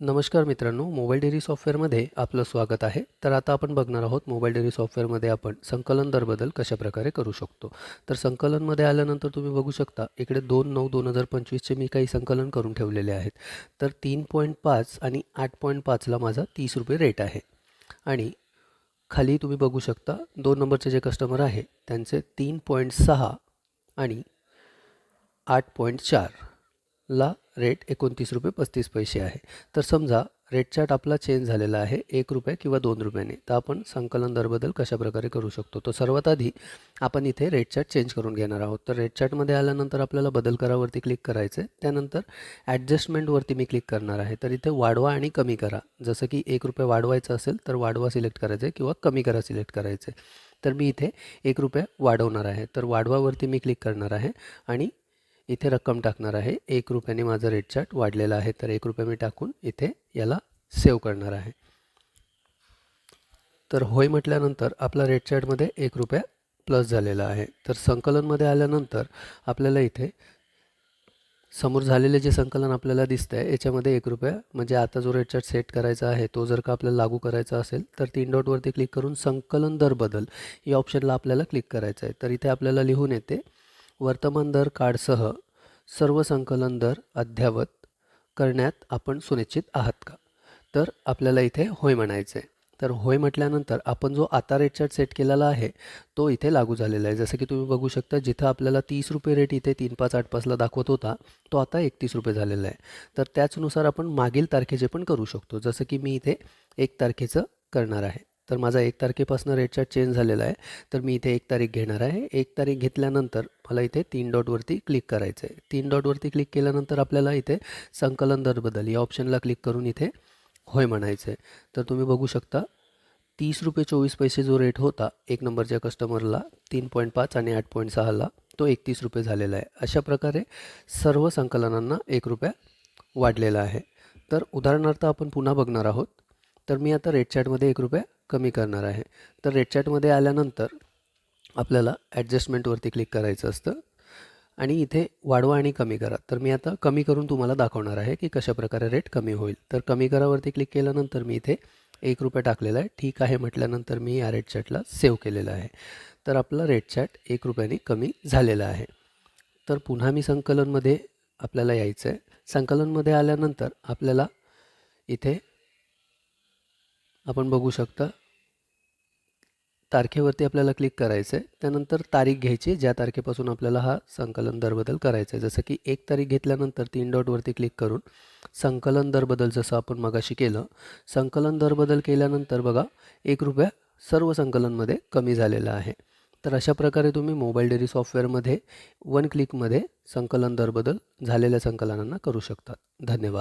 नमस्कार मित्रांनो mobile dairy सॉफ्टवेअरमध्ये आपलं स्वागत आहे. तर आता आपण बघणार आहोत मोबाईल डेअरी सॉफ्टवेअरमध्ये आपण संकलन दर बदल कशाप्रकारे करू शकतो. तर संकलनमध्ये आल्यानंतर तुम्ही बघू शकता इकडे दोन नऊ दोन हजार पंचवीसचे मी काही संकलन करून ठेवलेले आहेत. तर तीन पॉईंट पाच आणि आठ पॉईंट पाचला माझा तीस रुपये रेट आहे. आणि खाली तुम्ही बघू शकता दोन नंबरचे जे कस्टमर आहे त्यांचे तीन पॉईंट सहा आणि आठ पॉईंट चारला रेट एकोणतीस रुपये पस्तीस पैसे आहे. तर समजा रेट चार्ट आपला चेंज झालेला आहे एक रुपये किंवा दोन रुपयाने. तर आपण संकलन दरबदल कशाप्रकारे करू शकतो? तर सर्वात आधी आपण इथे रेट चार्ट चेंज करून घेणार आहोत. तर रेट चार्टमध्ये आल्यानंतर आपल्याला बदल करावरती क्लिक करायचं आहे त्यानंतर ॲडजस्टमेंटवरती मी क्लिक करणार आहे. तर इथे वाढवा आणि कमी करा. जसं की एक रुपये वाढवायचं असेल तर वाढवा सिलेक्ट करायचं आहे किंवा कमी करा सिलेक्ट करायचं आहे तर मी इथे एक रुपये वाढवणार आहे. तर वाढवावरती मी क्लिक करणार आहे आणि इथे रक्कम टाकणार आहे. एक रुपयाने माझा रेट चार्ट वाढलेला आहे तर एक रुपये मी टाकून इथे याला सेव्ह करणार आहे. तर होय म्हटल्यानंतर आपला रेट चार्टमध्ये एक रुपया प्लस झालेला आहे. तर संकलनमध्ये आल्यानंतर आपल्याला इथे समोर झालेले जे संकलन आपल्याला दिसतं आहे याच्यामध्ये एक रुपया म्हणजे आता जो रेट चार्ट सेट करायचा आहे तो जर का आपल्याला लागू करायचा असेल तर तीन डॉटवरती क्लिक करून संकलन दर बदल या ऑप्शनला आपल्याला क्लिक करायचं आहे तर इथे आपल्याला लिहून येते वर्तमान दर कार्डसह सर्व संकलन दर अद्ययावत करण्यात आपण सुनिश्चित आहात का? तर आपल्याला इथे होय म्हणायचं आहे तर होय म्हटल्यानंतर आपण जो आता रेट चार्ट सेट केलेला आहे तो इथे लागू झालेला आहे. जसं की तुम्ही बघू शकता जिथं आपल्याला तीस रुपये रेट इथे तीन पाच आठ पाचला दाखवत होता तो आता एकतीस रुपये झालेला आहे. तर त्याचनुसार आपण मागील तारखेचे पण करू शकतो. जसं की मी इथे एक तारखेचं करणार आहे. तर माझा एक तारखेपासून रेट चार्ट चेंज झालेला आहे. तर मी इथे एक तारीख घेणार आहे. एक तारीख घेतल्यानंतर मला इथे तीन डॉटवरती क्लिक करायचं आहे. तीन डॉटवरती क्लिक केल्यानंतर आपल्याला इथे संकलन दर बदल या ऑप्शनला क्लिक करून इथे होय म्हणायचं आहे तर तुम्ही बघू शकता तीस रुपये चोवीस पैसे जो रेट होता एक नंबरच्या कस्टमरला तीन पॉईंट पाच आणि आठ पॉईंट सहाला तो एकतीस रुपये झालेला आहे. अशा प्रकारे सर्व संकलनांना एक रुपया वाढलेला आहे. तर उदाहरणार्थ आपण पुन्हा बघणार आहोत. तर मी आता रेट चार्टमध्ये एक रुपया कमी करणार आहे. तर रेड चॅटमध्ये आल्यानंतर आपल्याला ॲडजस्टमेंटवरती क्लिक करायचं असतं. आणि इथे वाढवा आणि कमी करा. तर मी आता कमी करून तुम्हाला दाखवणार आहे की कशाप्रकारे रेट कमी होईल. तर कमी करावरती क्लिक केल्यानंतर मी इथे एक रुपये टाकलेला आहे. ठीक आहे म्हटल्यानंतर मी या रेट चॅटला सेव्ह केलेला आहे. तर आपला रेट चॅट एक रुपयाने कमी झालेला आहे. तर पुन्हा मी संकलनमध्ये आपल्याला यायचं आहे संकलनमध्ये आल्यानंतर आपल्याला इथे आपण बघू शकता. तारखेवरती आपल्याला क्लिक करायचं आहे त्यानंतर तारीख घ्यायची ज्या तारखेपासून आपल्याला हा संकलन दरबदल करायचा आहे जसं की एक तारीख घेतल्यानंतर तीन डॉटवरती क्लिक करून संकलन दरबदल जसं आपण मगाशी केलं संकलन दरबदल केल्यानंतर बघा एक रुपया सर्व संकलनमध्ये कमी झालेला आहे. तर अशा प्रकारे तुम्ही मोबाईल डेअरी सॉफ्टवेअरमध्ये वन क्लिकमध्ये संकलन दरबदल झालेल्या संकलनांना करू शकता. धन्यवाद.